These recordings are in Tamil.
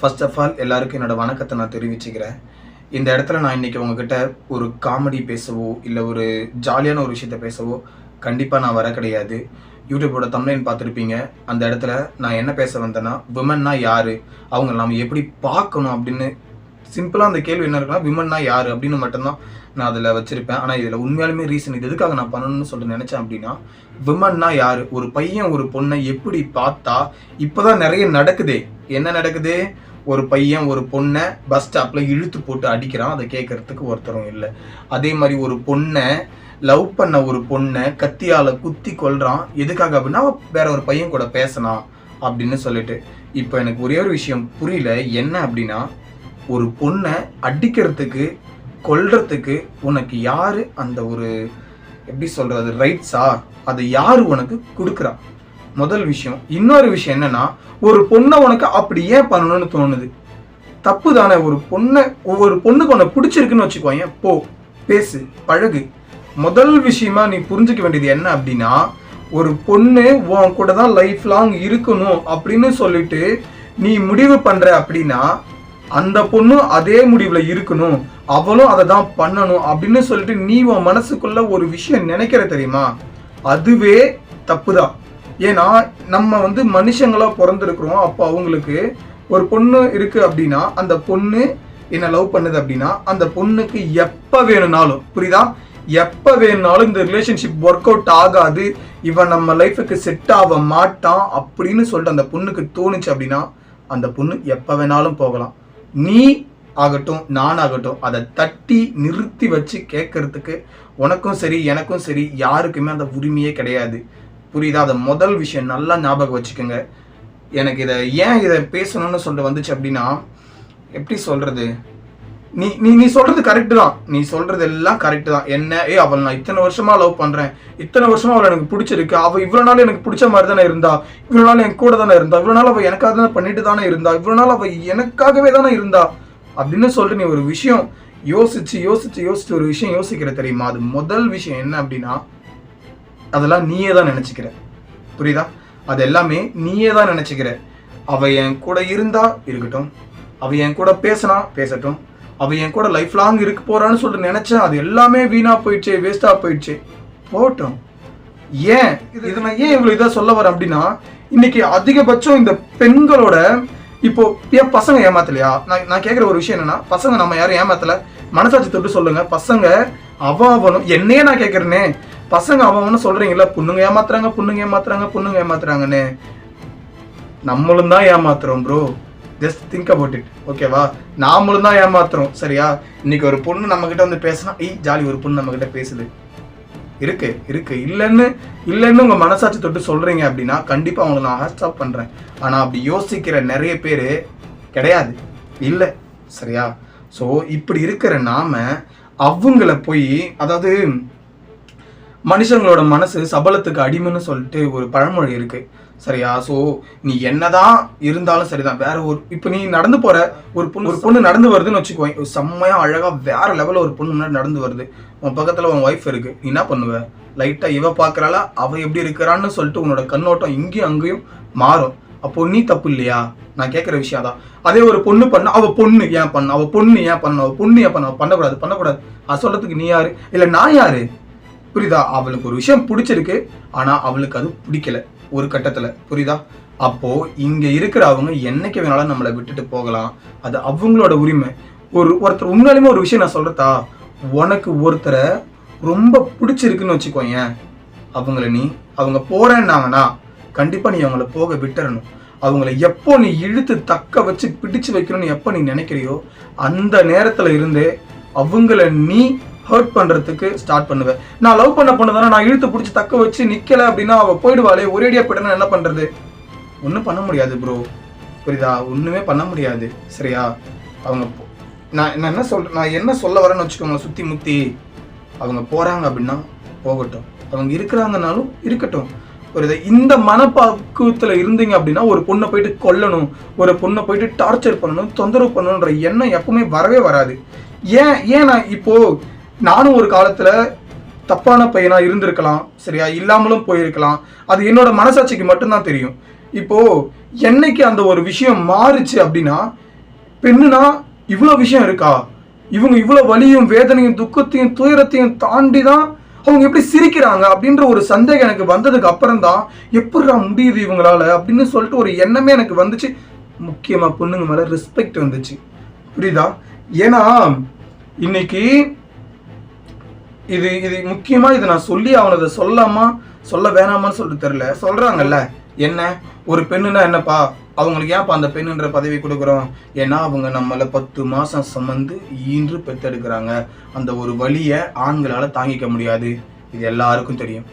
ஃபர்ஸ்ட் ஆஃப் ஆல் எல்லாருக்கும் என்னோடய வணக்கத்தை நான் தெரிவிச்சுக்கிறேன். இந்த இடத்துல நான் இன்னைக்கு உங்ககிட்ட ஒரு காமெடி பேசவோ இல்லை ஒரு ஜாலியான ஒரு விஷயத்த பேசவோ கண்டிப்பாக நான் வர கிடையாது. யூடியூப்போட தம்ப்ளைன் பார்த்துருப்பீங்க. அந்த இடத்துல நான் என்ன பேச வந்தேன்னா விமன்னா யார்? அவங்க நம்ம எப்படி பார்க்கணும் அப்படின்னு சிம்பிளாக அந்த கேள்வி என்ன இருக்குன்னா விமன்னா யார்? அப்படின்னு மட்டும்தான் நான் அதில் வச்சுருப்பேன். ஆனால் இதில் உண்மையாலுமே ரீசன் இது எதுக்காக நான் பண்ணணும்னு சொல்லிட்டு நினச்சேன் அப்படின்னா விமன்னா யார்? ஒரு பையன் ஒரு பொண்ணை எப்படி பார்த்தா இப்போ தான் நிறைய நடக்குதே. என்ன நடக்குது? ஒரு பையன் ஒரு பொண்ணை பஸ் ஸ்டாப்பில் இழுத்து போட்டு அடிக்கிறான். அதை கேட்கறதுக்கு ஒருத்தரும் இல்லை. அதே மாதிரி ஒரு பொண்ணை லவ் பண்ண ஒரு பொண்ணை கத்தியால் குத்தி கொல்றான். எதுக்காக அப்படின்னா வேற ஒரு பையன் கூட பேசலாம் அப்படின்னு சொல்லிட்டு. இப்போ எனக்கு ஒரே ஒரு விஷயம் புரியல. என்ன அப்படின்னா ஒரு பொண்ணை அடிக்கிறதுக்கு கொல்றதுக்கு உனக்கு யாரு அந்த ஒரு எப்படி சொல்றது ரைட்ஸா அதை யாரு உனக்கு கொடுக்குறா? முதல் விஷயம். இன்னொரு விஷயம் என்னன்னா ஒரு பொண்ணை உனக்கு அப்படி ஏன் பண்ணணும்னு தோணுது? தப்பு தானே ஒரு பொண்ணை ஒவ்வொரு பொண்ணுக்கு உன்னை பிடிச்சிருக்குன்னு வச்சுக்கோங்க போ பேசு பழகு. முதல் விஷயமா நீ புரிஞ்சுக்க வேண்டியது என்ன அப்படின்னா ஒரு பொண்ணு உன் கூட தான் லைஃப் லாங் இருக்கணும் அப்படின்னு சொல்லிட்டு நீ முடிவு பண்ற அப்படின்னா அந்த பொண்ணும் அதே முடிவில் இருக்கணும். அவளும் அதை தான் பண்ணணும் அப்படின்னு சொல்லிட்டு நீ உன் மனசுக்குள்ள ஒரு விஷயம் நினைக்கிற தெரியுமா? அதுவே தப்பு தான் ஏன்னா நம்ம வந்து மனுஷங்களாக பிறந்திருக்கிறோம். அப்போ அவங்களுக்கு ஒரு பொண்ணு இருக்குது அப்படின்னா அந்த பொண்ணு என்னை லவ் பண்ணுது அப்படின்னா அந்த பொண்ணுக்கு எப்போ வேணும்னாலும் புரியுதா? எப்போ வேணும்னாலும் இந்த ரிலேஷன்ஷிப் ஒர்க் அவுட் ஆகாது. இவன் நம்ம லைஃபுக்கு செட் ஆக மாட்டான் அப்படின்னு சொல்லிட்டு அந்த பொண்ணுக்கு தோணுச்சு அப்படின்னா அந்த பொண்ணு எப்போ வேணாலும் போகலாம். நீ ஆகட்டும் நான் ஆகட்டும் அதை தட்டி நிறுத்தி வச்சு கேட்கறதுக்கு உனக்கும் சரி எனக்கும் சரி யாருக்குமே அந்த உரிமையே கிடையாது. புரியுதா? அதை முதல் விஷயம். நல்லா ஞாபகம் வச்சுக்கோங்க. எனக்கு இதை ஏன் இதை பேசணும்னு சொல்லிட்டு வந்துச்சு அப்படின்னா எப்படி சொல்கிறது நீ நீ நீ சொல்கிறது கரெக்டு தான். நீ சொல்கிறது எல்லாம் கரெக்டு தான். என்ன? ஏ அவள் நான் இத்தனை வருஷமாக லவ் பண்ணுறேன் இத்தனை வருஷமாக அவளை எனக்கு பிடிச்சிருக்கு. அவள் இவ்வளோ நாள் எனக்கு பிடிச்ச மாதிரி தானே இருந்தா. இவ்வளோ நாள் என் கூட தானே இருந்தா. இவ்வளோ நாள் அவள் எனக்காக தானே பண்ணிட்டு தானே இருந்தா. இவ்வளோ நாள் அவள் எனக்காகவே தானே இருந்தா. அப்படின்னு சொல்லிட்டு நீ ஒரு விஷயம் யோசிச்சு யோசிச்சு யோசிச்சு ஒரு விஷயம் யோசிக்கிற தெரியுமா? அது முதல் விஷயம் என்ன அப்படின்னா அதெல்லாம் நீயே தான் நினச்சிக்கிற. புரியுதா? அது எல்லாமே நீயே தான் நினச்சிக்கிற. அவள் என் கூட இருந்தா இருக்கட்டும். அவள் என் கூட பேசினா பேசட்டும். அவள் என் கூட லைஃப் லாங் இருக்க போகிறான்னு சொல்லிட்டு நினச்சேன் அது எல்லாமே வீணாக போயிடுச்சு வேஸ்ட்டாக போயிடுச்சு. போகட்டும். ஏன்? இது நான் ஏன் இவ்வளோ இதாக சொல்ல வரேன் அப்படின்னா இன்னைக்கு அதிகபட்சம் இந்த பெண்களோட இப்போ ஏன் பசங்க ஏமாத்தலையா? நான் நான் கேட்குற ஒரு விஷயம் என்னன்னா பசங்க நம்ம யாரும் ஏமாத்தலை. மனசாட்சி தொட்டு சொல்லுங்கள் பசங்க அவன் அவனும் என்னையே நான் கேட்குறேனே பசங்க அவன் அவனும் பொண்ணுங்க ஏமாத்துறாங்க பொண்ணுங்க ஏமாத்துறாங்க பொண்ணுங்க ஏமாத்துறாங்கன்னு. நம்மளும் தான் ஏமாத்துறோம் bro just think about it ஓகேவா நாமளும் தான் ஏமாத்துறோம் சரியா? இன்னைக்கு ஒரு பொண்ணு நம்ம கிட்ட வந்து பேசினா ஐ ஜாலி ஒரு பொண்ணு நம்ம கிட்ட பேசுது. இருக்கு இருக்கு. இல்லைன்னு இல்லைன்னு உங்க மனசாட்சி தொட்டு சொல்றீங்க அப்படின்னா கண்டிப்பா அவங்களை நான் ஹாஸ்டாப் பண்றேன். ஆனா அப்படி யோசிக்கிற நிறைய பேர் கிடையாது. இல்லை சரியா? ஸோ இப்படி இருக்கிற நாம அவங்கள போய் அதாவது மனுஷங்களோட மனசு சபலத்துக்கு அடிமைன்னு சொல்லிட்டு ஒரு பழமொழி இருக்கு. சரியா? ஸோ நீ என்னதான் இருந்தாலும் சரிதான். வேற ஒரு இப்போ நீ நடந்து போற ஒரு பொண்ணு ஒரு பொண்ணு நடந்து வருதுன்னு வச்சுக்கோ செம்மையா அழகா வேற லெவலில் ஒரு பொண்ணு முன்னாடி நடந்து வருது. உன் பக்கத்துல உன் ஒய்ஃப் இருக்கு. நீ என்ன பண்ணுவ? லைட்டா இவ பாக்குறாளா? அவ எப்படி இருக்கிறான்னு சொல்லிட்டு உன்னோட கண்ணோட்டம் இங்கேயும் அங்கேயும் மாறும். அப்போ நீ தப்பு இல்லையா நான் கேட்குற விஷயம் தான் அதே ஒரு பொண்ணு பண்ண அவள் பொண்ணு ஏன் பண்ண? அவள் பொண்ணு ஏன் பண்ண? அவள் பொண்ணு ஏன் பண்ண? பண்ணக்கூடாது பண்ணக்கூடாது. அது சொல்கிறதுக்கு நீ யாரு? இல்லை நான் யாரு? புரியுதா? அவளுக்கு ஒரு விஷயம் பிடிச்சிருக்கு. ஆனால் அவளுக்கு அது பிடிக்கல. ஒரு கட்டத்தில். புரியுதா? அப்போது இங்கே இருக்கிற அவங்க என்னைக்கு வேணாலும் நம்மளை விட்டுட்டு போகலாம். அது அவங்களோட உரிமை. ஒரு ஒருத்தர் உண்மையாலுமே ஒரு விஷயம் நான் சொல்கிறதா உனக்கு ஒருத்தரை ரொம்ப பிடிச்சிருக்குன்னு வச்சுக்கோயேன். அவங்கள நீ அவங்க போகிறேன்னாங்கன்னா கண்டிப்பாக நீ அவங்கள போக விட்டுறணும். அவங்கள எப்போ நீ இழுத்து தக்க வச்சு பிடிச்சு வைக்கணும்னு எப்போ நீ நினைக்கிறியோ அந்த நேரத்தில் இருந்தே அவங்கள நீ ஹர்ட் பண்ணுறதுக்கு ஸ்டார்ட் பண்ணுவேன் நான் லவ் பண்ண பொண்ணு தானே நான் இழுத்து பிடிச்சி தக்க வச்சு நிற்கலை அப்படின்னா அவள் போயிடுவாளே ஒரேடியா போயிட்டா என்ன பண்ணுறது ஒன்றும் பண்ண முடியாது ப்ரோ புரியுதா? ஒன்றுமே பண்ண முடியாது. சரியா? அவங்க போ- நான் நான் என்ன சொல் நான் என்ன சொல்ல வரேன்னு வச்சுக்கோங்க சுத்தி முத்தி. அவங்க போகிறாங்க அப்படின்னா போகட்டும். அவங்க இருக்கிறாங்கனாலும் இருக்கட்டும். புரியுதா இந்த மனப்பாக்குவத்தில் இருந்தீங்க அப்படின்னா ஒரு பொண்ணை போயிட்டு கொல்லணும் ஒரு பொண்ணை போயிட்டு டார்ச்சர் பண்ணணும் தொந்தரவு பண்ணணுன்ற எண்ணம் எப்பவுமே வரவே வராது. ஏன் ஏன் நான் நானும் ஒரு காலத்தில் தப்பான பையனாக இருந்திருக்கலாம் சரியா? இல்லாமலும் போயிருக்கலாம். அது என்னோட மனசாட்சிக்கு மட்டும்தான் தெரியும். இப்போது என்னைக்கு அந்த ஒரு விஷயம் மாறுச்சு அப்படின்னா பெண்ணுனா இவ்வளோ விஷயம் இருக்கா? இவங்க இவ்வளோ வலியும் வேதனையும் துக்கத்தையும் துயரத்தையும் தாண்டி தான் அவங்க எப்படி சிரிக்கிறாங்க அப்படின்ற ஒரு சந்தேகம் எனக்கு வந்ததுக்கு அப்புறம் தான் எப்படிடா முடியுது இவங்களால அப்படின்னு சொல்லிட்டு ஒரு எண்ணமே எனக்கு வந்துச்சு. முக்கியமாக பொண்ணுங்க மேலே ரெஸ்பெக்ட் வந்துச்சு. புரியுதா? ஏன்னா இன்னைக்கு இது இது முக்கியமா இதை நான் சொல்லி அவனதை சொல்லாமா சொல்ல வேணாமான்னு சொல்லிட்டு தெரியல. சொல்றாங்கல்ல. என்ன? ஒரு பெண்ணுனா என்னப்பா? அவங்களுக்கு ஏன்ப்பா அந்த பெண்ணுன்ற பதவி கொடுக்குறோம்? ஏன்னா அவங்க நம்மளை பத்து மாதம் சுமந்து ஈன்று பெற்றெடுக்கிறாங்க. அந்த ஒரு வழியை ஆண்களால் தாங்கிக்க முடியாது. இது எல்லாருக்கும் தெரியும்.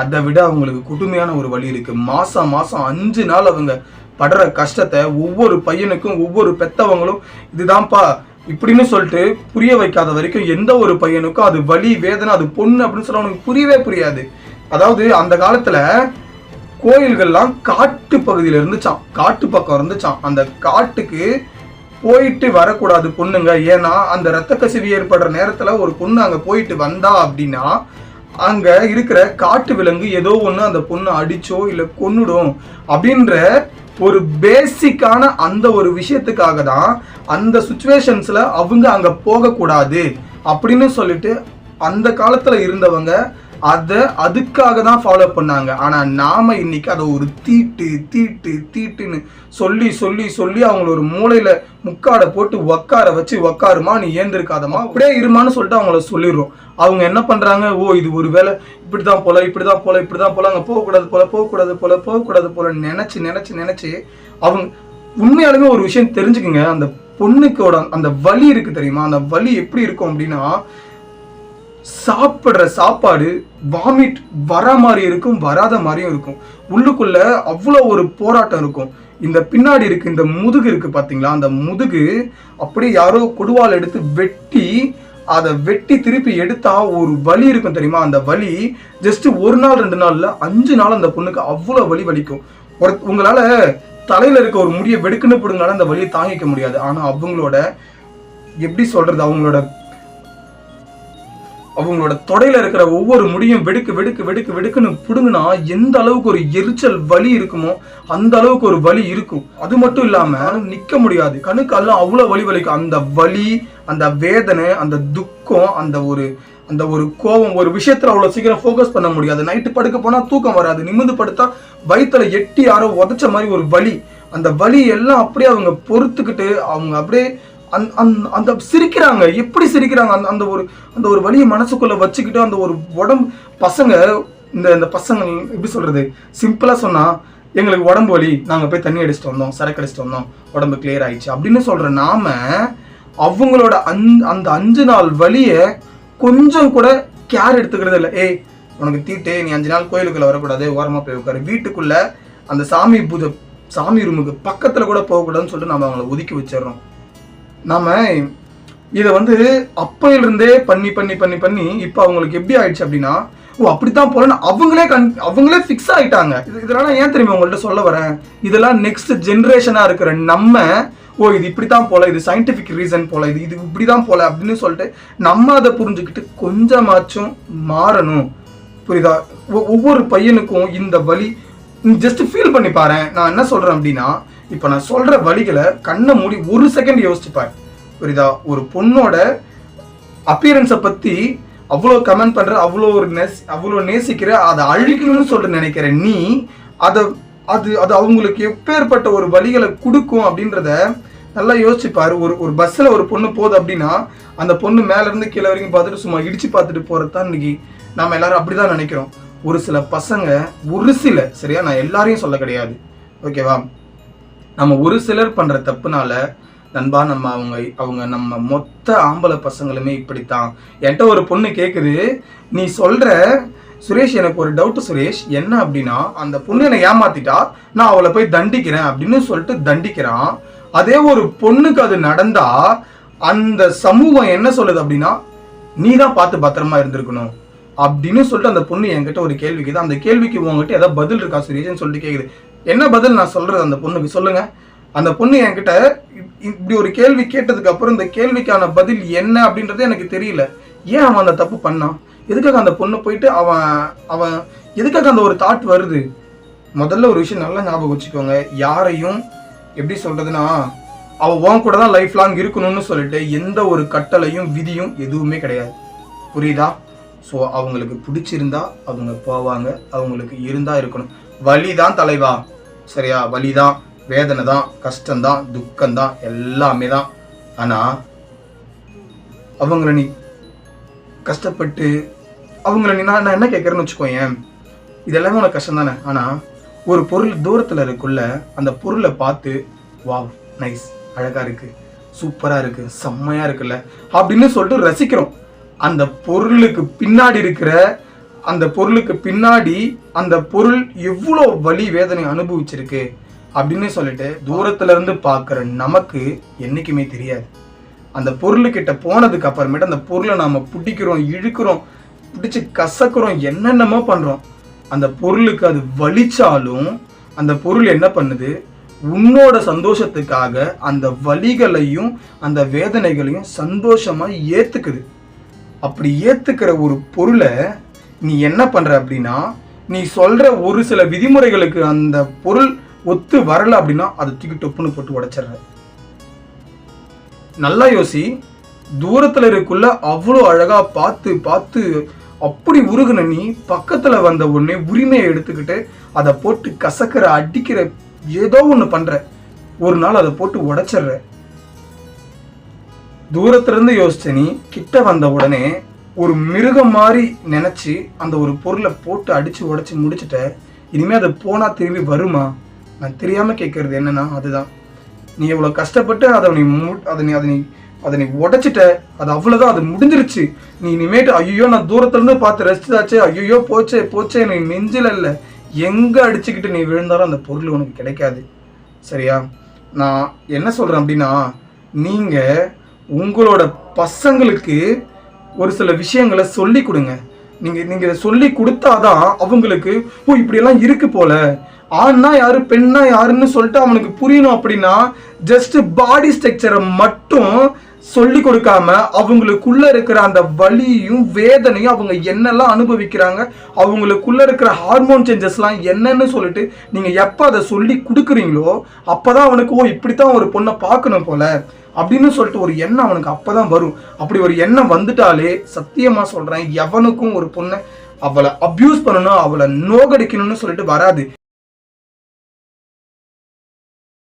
அதை விட அவங்களுக்கு கொடுமையான ஒரு வழி இருக்குது மாதம் மாதம் அஞ்சு நாள் அவங்க படுற கஷ்டத்தை ஒவ்வொரு பையனுக்கும் ஒவ்வொரு பெத்தவங்களும் இதுதான்ப்பா இப்படின்னு சொல்லிட்டு புரிய வைக்காத வரைக்கும் எந்த ஒரு பையனுக்கும் அது வலி வேதனை அது பொண்ணு அப்படின்னு சொல்ல அவனுக்கு புரியவே புரியாது. அதாவது அந்த காலத்தில் கோயில்கள்லாம் காட்டு பகுதியில இருந்துச்சான் காட்டு பக்கம் இருந்துச்சான் அந்த காட்டுக்கு போயிட்டு வரக்கூடாது பொண்ணுங்க. ஏன்னா அந்த ரத்த கசிவு ஏற்படுற நேரத்தில் ஒரு பொண்ணு அங்கே போயிட்டு வந்தா அப்படின்னா அங்கே இருக்கிற காட்டு விலங்கு ஏதோ ஒன்று அந்த பொண்ணு அடிச்சோ இல்லை கொன்னுடும் அப்படின்ற ஒரு பேசிக்கான அந்த ஒரு விஷயத்துக்காக தான் அந்த சுச்சுவேஷன்ஸில் அவங்க அங்கே போகக்கூடாது அப்படின்னு சொல்லிட்டு அந்த காலத்தில் இருந்தவங்க அதை அதுக்காக தான் ஃபாலோ பண்ணாங்க. ஆனால் நாம் இன்னைக்கு அதை ஒரு தீட்டு தீட்டு தீட்டுன்னு சொல்லி சொல்லி சொல்லி அவங்கள ஒரு மூளையில் முக்காடை போட்டு உக்கார வச்சு உக்காருமா நீ ஏந்திருக்காதமா அப்படியே இருமான்னு சொல்லிட்டு அவங்கள சொல்லிடுறோம். அவங்க என்ன பண்ணுறாங்க ஓ இது ஒரு வேலை இப்படிதான் போல இப்படிதான் போல இப்படிதான் போல அங்கே போகக்கூடாது போல போகக்கூடாது போல போகக்கூடாது போல நினச்சி நினச்சி நினச்சி அவங்க உண்மையாலுமே ஒரு விஷயம் தெரிஞ்சுக்குங்க. அந்த பொண்ணுக்கோட அந்த வலி இருக்குது தெரியுமா? அந்த வலி எப்படி இருக்கும் அப்படின்னா சாப்பிட்ற சாப்பாடு வாமிட் வர மாதிரி இருக்கும் வராத மாதிரியும் இருக்கும். உள்ளுக்குள்ள அவ்வளோ ஒரு போராட்டம் இருக்கும். இந்த பின்னாடி இருக்கு இந்த முதுகு இருக்கு பார்த்தீங்களா அந்த முதுகு அப்படியே யாரோ கொடுவால் எடுத்து வெட்டி அதை வெட்டி திருப்பி எடுத்தா ஒரு வலி இருக்கும் தெரியுமா? அந்த வலி ஜஸ்ட் ஒரு நாள் ரெண்டு நாள்ல அஞ்சு நாள் அந்த பொண்ணுக்கு அவ்வளோ வலி வலிக்கும். ஒரு உங்களால தலையில இருக்க ஒரு முடியை வெடுக்குன்னு பிடுங்கனால அந்த வலியை தாங்கிக்க முடியாது. ஆனா அவங்களோட எப்படி சொல்றது அவங்களோட அவங்களோட தொடையில இருக்கிற ஒவ்வொரு முடியும் வெடுக்கு வெடுக்கு வெடுக்கு வெடுக்குன்னு புடுங்கினா எந்த அளவுக்கு ஒரு எரிச்சல் வலி இருக்குமோ அந்த அளவுக்கு ஒரு வலி இருக்கும். அது மட்டும் இல்லாம நிக்க முடியாது. கணுக்கெல்லாம் அவ்வளவு வலி வலிக்கும். அந்த வலி அந்த வேதனை அந்த துக்கம் அந்த ஒரு அந்த ஒரு கோபம் ஒரு விஷயத்துல அவ்வளவு சீக்கிரம் ஃபோக்கஸ் பண்ண முடியாது. நைட்டு படுக்க போனா தூக்கம் வராது. நிமிந்து படுத்தா வயிற்றுல எட்டி யாரோ உதைச்ச மாதிரி ஒரு வலி. அந்த வலி எல்லாம் அப்படியே அவங்க பொறுத்துக்கிட்டு அவங்க அப்படியே அந்த அந்த- அந்த சிரிக்கிறாங்க. எப்படி சிரிக்கிறாங்க? அந்த அந்த ஒரு அந்த ஒரு வழியை மனசுக்குள்ள வச்சுக்கிட்டு அந்த ஒரு உடம்பு பசங்க இந்த இந்த பசங்க எப்படி சொல்றது? சிம்பிளா சொன்னா எங்களுக்கு உடம்பு வலி. நாங்கள் போய் தண்ணி அடிச்சுட்டு வந்தோம். சரக்கு அடிச்சுட்டு வந்தோம். உடம்பு கிளியர் ஆயிடுச்சு. அப்படின்னு சொல்ற நாம அவங்களோட அந் அந்த அஞ்சு நாள் வழியை கொஞ்சம் கூட கேர் எடுத்துக்கிறது இல்லை. ஏய் உனக்கு தீட்டு நீ அஞ்சு நாள் கோயிலுக்குள்ள வரக்கூடாது. ஓரமாக போய் உட்காரு. வீட்டுக்குள்ள அந்த சாமி பூஜை சாமி ரூமுக்கு பக்கத்தில் கூட போகக்கூடாதுன்னு சொல்லிட்டு நம்ம அவங்கள ஒதுக்கி வச்சிடுறோம். நாம் இதை வந்து அப்பையிலிருந்தே பண்ணி பண்ணி பண்ணி பண்ணி இப்போ அவங்களுக்கு எப்படி ஆயிடுச்சு அப்படின்னா ஓ அப்படித்தான் போலன்னு அவங்களே கன் அவங்களே ஃபிக்ஸ் ஆகிட்டாங்க இது இதெல்லாம் ஏன் தெரியுமா உங்கள்கிட்ட சொல்ல வரேன்? இதெல்லாம் நெக்ஸ்ட் ஜென்ரேஷனாக இருக்கிற நம்ம ஓ இது இப்படி தான் போல இது சயின்டிஃபிக் ரீசன் போல இது இது இப்படி தான் போல அப்படின்னு சொல்லிட்டு நம்ம அதை புரிஞ்சுக்கிட்டு கொஞ்சமாச்சும் மாறணும். புரியுதா? ஒ- ஒவ்வொரு பையனுக்கும் இந்த வலி ஜஸ்ட் ஃபீல் பண்ணி பாரு நான் என்ன சொல்கிறேன் அப்படின்னா இப்போ நான் சொல்கிற வழிகளை கண்ணை மூடி ஒரு செகண்ட் யோசிச்சு புரியுதா? ஒரு பொண்ணோட அப்பியரன்ஸை பற்றி அவ்வளோ கமெண்ட் பண்ணுற அவ்வளோ ஒரு நெஸ் அவ்வளோ நேசிக்கிற அதை அழிக்கணும்னு சொல்லிட்டு நினைக்கிற நீ அதை அது அது அவங்களுக்கு எப்பேற்பட்ட ஒரு வழிகளை கொடுக்கும் அப்படின்றத நல்லா யோசிச்சுப்பார் ஒரு ஒரு பஸ்ஸில் ஒரு பொண்ணு போகுது அப்படின்னா அந்த பொண்ணு மேலேருந்து கீழே வரைக்கும் பார்த்துட்டு சும்மா இடிச்சு பார்த்துட்டு போகிறது தான் இன்னைக்கு எல்லோரும் எல்லாரும் அப்படிதான் நினைக்கிறோம். ஒரு சில பசங்க ஒரு சில சரியா? நான் எல்லாரையும் சொல்ல கிடையாது. ஓகேவா நம்ம ஒரு சிலர் பண்ற தப்புனால நண்பா நம்ம அவங்க அவங்க நம்ம மொத்த ஆம்பளை பசங்களுமே இப்படித்தான். என்கிட்ட ஒரு பொண்ணு கேக்குது நீ சொல்ற சுரேஷ் எனக்கு ஒரு டவுட் சுரேஷ் என்ன அப்படின்னா அந்த பொண்ணு என்னை ஏமாத்திட்டா நான் அவளை போய் தண்டிக்கிறேன் அப்படின்னு சொல்லிட்டு தண்டிக்கிறான். அதே ஒரு பொண்ணுக்கு அது நடந்தா அந்த சமூகம் என்ன சொல்லுது அப்படின்னா நீ தான் பார்த்து பத்திரமா இருந்திருக்கணும். அப்படின்னு சொல்லிட்டு அந்த பொண்ணு என்கிட்ட ஒரு கேள்வி கேது அந்த கேள்விக்கு உங்ககிட்ட ஏதாவது பதில் இருக்கா சுரேஷ்னு சொல்லிட்டு கேக்குது. என்ன பதில் நான் சொல்றது அந்த பொண்ணுக்கு சொல்லுங்க. அந்த பொண்ணு என்கிட்ட இப்- இப்படி ஒரு கேள்வி கேட்டதுக்கு அப்புறம் இந்த கேள்விக்கான பதில் என்ன அப்படின்றது எனக்கு தெரியல. ஏன் அவன் அந்த தப்பு பண்ணான்? எதுக்காக அந்த பொண்ணு போயிட்டு அவன் அவன் எதுக்காக அந்த ஒரு தாட் வருது? முதல்ல ஒரு விஷயம் நல்லா ஞாபகம் வச்சுக்கோங்க. யாரையும் எப்படி சொல்றதுன்னா அவள் உன் கூட தான் லைஃப் லாங் இருக்கணும்னு சொல்லிட்டு எந்த ஒரு கட்டளையும் விதியும் எதுவுமே கிடையாது. புரியுதா? ஸோ அவங்களுக்கு பிடிச்சிருந்தா அவங்க போவாங்க. அவங்களுக்கு இருந்தால் இருக்கணும். வலி தான் தலைவா. சரியா? வலி தான் வேதனை தான் கஷ்டம்தான் துக்கம்தான் எல்லாமே தான் ஆனால் அவங்கள நீ கஷ்டப்பட்டு அவங்கள நீ நான் நான் என்ன கேட்குறேன்னு வச்சுக்கோயேன். இதெல்லாமே உனக்கு கஷ்டம் தானே ஆனால் ஒரு பொருள் தூரத்தில் இருக்குள்ள அந்த பொருளை பார்த்து வாவ் நைஸ் அழகாக இருக்குது சூப்பராக இருக்குது செம்மையாக இருக்குல்ல. அப்படின்னு சொல்லிட்டு ரசிக்கிறோம். அந்த பொருளுக்கு பின்னாடி இருக்கிற அந்த பொருளுக்கு பின்னாடி அந்த பொருள் எவ்வளோ வலி வேதனை அனுபவிச்சிருக்கு அப்படின்னு சொல்லிட்டு தூரத்துல இருந்து பார்க்குற நமக்கு என்றைக்குமே தெரியாது. அந்த பொருளுக்கிட்ட போனதுக்கு அப்புறமேட்டு அந்த பொருளை நாம் பிடிக்கிறோம் இழுக்கிறோம் பிடிச்சி கசக்குறோம் என்னென்னமோ பண்ணுறோம் அந்த பொருளுக்கு அது வலிச்சாலும் அந்த பொருள் என்ன பண்ணுது? உன்னோட சந்தோஷத்துக்காக அந்த வலிகளையும் அந்த வேதனைகளையும் சந்தோஷமாக ஏற்றுக்குது அப்படி ஏத்துக்கிற ஒரு பொருளை நீ என்ன பண்ற அப்படின்னா நீ சொல்ற ஒரு சில விதிமுறைகளுக்கு அந்த பொருள் ஒத்து வரல அப்படின்னா அதை தூக்கி டொப்புன்னு போட்டு உடைச்சிடுற. நல்லா யோசி. தூரத்துல இருக்குள்ள அவ்வளோ அழகா பார்த்து பார்த்து அப்படி உருகுன நீ பக்கத்துல வந்த உடனே உரிமையை எடுத்துக்கிட்டு அதை போட்டு கசக்கிற அடிக்கிற ஏதோ ஒன்று பண்ற. ஒரு நாள் அதை போட்டு உடைச்சிடுற. தூரத்திலிருந்து யோசிச்ச நீ கிட்ட வந்த உடனே ஒரு மிருகம் மாதிரி நினைச்சு அந்த ஒரு பொருளை போட்டு அடிச்சு உடச்சி முடிச்சிட்ட. இனிமே அது போனா திரும்பி வருமா? நான் தெரியாம கேட்கறது என்னன்னா அதுதான். நீ எவ்வளவு கஷ்டப்பட்டு அதை நீ மு- அதை நீ அதை நீ அதை நீ உடைச்சிட்ட. அது அவ்வளவுதான் அது முடிஞ்சிருச்சு. நீ இனிமேட்டு ஐயோ நான் தூரத்துலேருந்து பார்த்து ரசிச்சாச்சே ஐயோ போச்சே போச்சே நீ நெஞ்சில இல்ல. எங்க அடிச்சுக்கிட்டு நீ விழுந்தாலும் அந்த பொருள் உனக்கு கிடைக்காது. சரியா? நான் என்ன சொல்றேன் அப்படின்னா நீங்க உங்களோட பசங்களுக்கு ஒரு சில விஷயங்களை சொல்லி கொடுங்க. நீங்க நீங்க சொல்லி கொடுத்தாதான் அவங்களுக்கு ஓ இப்படியெல்லாம் இருக்கு போல. ஆண்னா யாரு பெண்ணா யாருன்னு சொல்லிட்டு அவனுக்கு புரியணும் அப்படின்னா ஜஸ்ட் பாடி ஸ்ட்ரக்சரை மட்டும் சொல்லி கொடுக்காம அவங்களுக்குள்ள இருக்கிற அந்த வலியும் வேதனையும் அவங்க என்னெல்லாம் அனுபவிக்கிறாங்க அவங்களுக்குள்ள இருக்கிற ஹார்மோன் சேஞ்சஸ்லாம் என்னன்னு சொல்லிட்டு நீங்க எப்போ அதை சொல்லி கொடுக்குறீங்களோ அப்பதான் அவனுக்கு ஓ இப்படித்தான் ஒரு பொண்ணை பார்க்கணும் போல அப்படின்னு சொல்லிட்டு ஒரு எண்ணம் அவனுக்கு அப்பதான் வரும். அப்படி ஒரு எண்ணம் வந்துட்டாலே சத்தியமா சொல்றேன் எவனுக்கும் ஒரு பொண்ணை அவளை அப்யூஸ் பண்ணணும் அவளை நோகடிக்கணும்னு சொல்லிட்டு வராது.